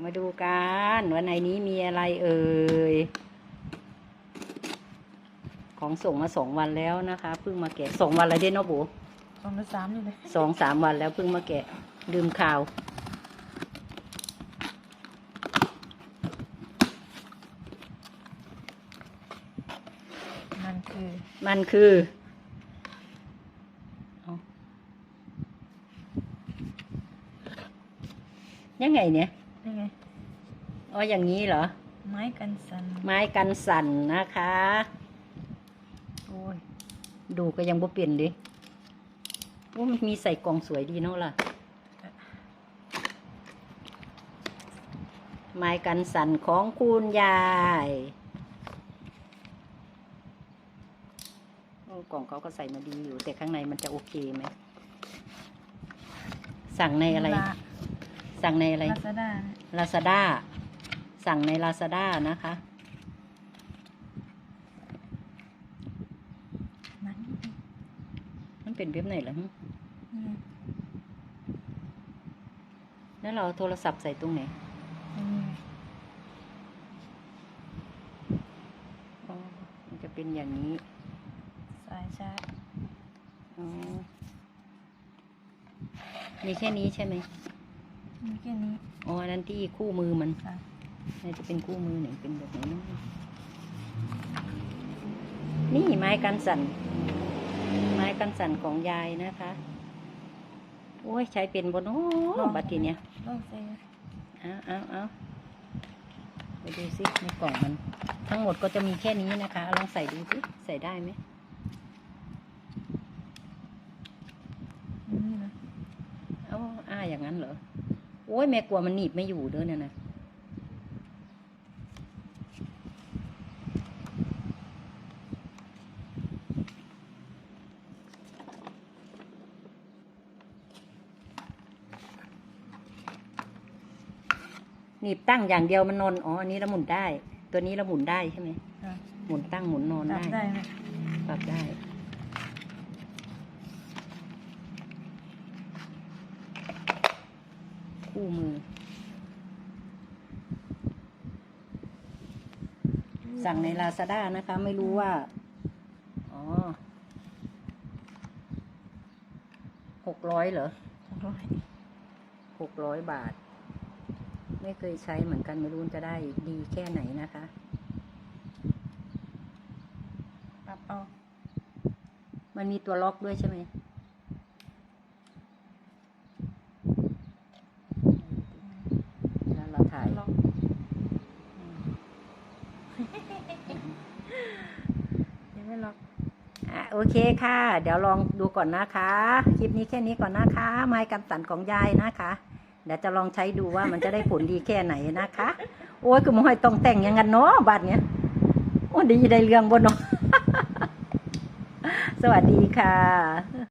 ยวมาดูกันว่าในนี้มีอะไรเอ่ย ของส่งมาสองวันแล้วนะคะเพิ่งมาแกะสองวันแล้วเด้เนาะบูสองหรือสามนี่เลยสองสามวันแล้วเพิ่งมาแกะลืมข่าว มันคือ มันคือเอายังไงเนี่ย นี่ไงอ๋ออย่างนี้เหรอ ไม้กันสันไม้กันสั่นนะคะ โอ้ย ดูก็ยังบ่เปลี่ยนดิว่ามันมีใส่กล่องสวยดีเนาะล่ะ ไม้กันสั่นของคุณยายโอ้กล่องเขาก็ใส่มาดีอยู่ แต่ข้างในมันจะโอเคไหม สั่งในอะไร สั่งในอะไร ลาซาด้า ลาซาด้า สั่งในลาซาด้านะคะมันมันเป็นเว็บไหนล่ะหึนี่ไงแล้วเราเอาโทรศัพท์ใส่ตรงไหนนี่ไงอ๋อมันจะเป็นอย่างนี้ สายชาร์จอ๋อ มีแค่นี้ใช่ไหม มีแค่นี้ อ๋ออันนั้นที่คู่มือมันค่ะน่าจะเป็นคู่มือไหนเป็นแบบไหนเนอะนี่ไม้กันสั่น ไม้กันสั่นของยายนะคะ โอ้ยใช้เป็นบนโอ้บัดทีเนี้ย ลองใส่เอาเอาเอาไปดูสิในกล่องมัน ทั้งหมดก็จะมีแค่นี้นะคะเอาลองใส่ดูสิใส่ได้ไหมนี่นะ เอ้าอ้าอย่างนั้นเหรอ โอ้ยแม่กลัวมันหนีบไม่อยู่เด้อเนี่ยนะหนีบตั้งอย่างเดียวมันนอนอ๋ออันนี้เราหมุนได้ ตัวนี้เราหมุนได้ใช่ไหมค่ะหมุนตั้งหมุนนอนตัดได้ได้ไหมปรับได้ คู่มือ สั่งในลาซาด้านะคะ ไม่รู้ว่า อ๋อหกร้อยเหรอร้อยหกร้อยบาท ไม่เคยใช้เหมือนกันไม่รู้จะได้ดีแค่ไหนนะคะปรับเอามันมีตัวล็อกด้วยใช่ไหม แล้วเราถ่าย ลอง หรอกอะโอเคค่ะ เดี๋ยวลองดูก่อนนะคะ คลิปนี้แค่นี้ก่อนนะคะ ไม้กันสั่นของยายนะคะ เดี๋ยวจะลองใช้ดูว่ามันจะได้ผลดีแค่ไหนนะคะ โอ้ยคือมอยต้องแต่งอยังงั้นเนาะบัดเนี้ยโอ้ดีได้เรื่องบนเนาะสวัสดีค่ะ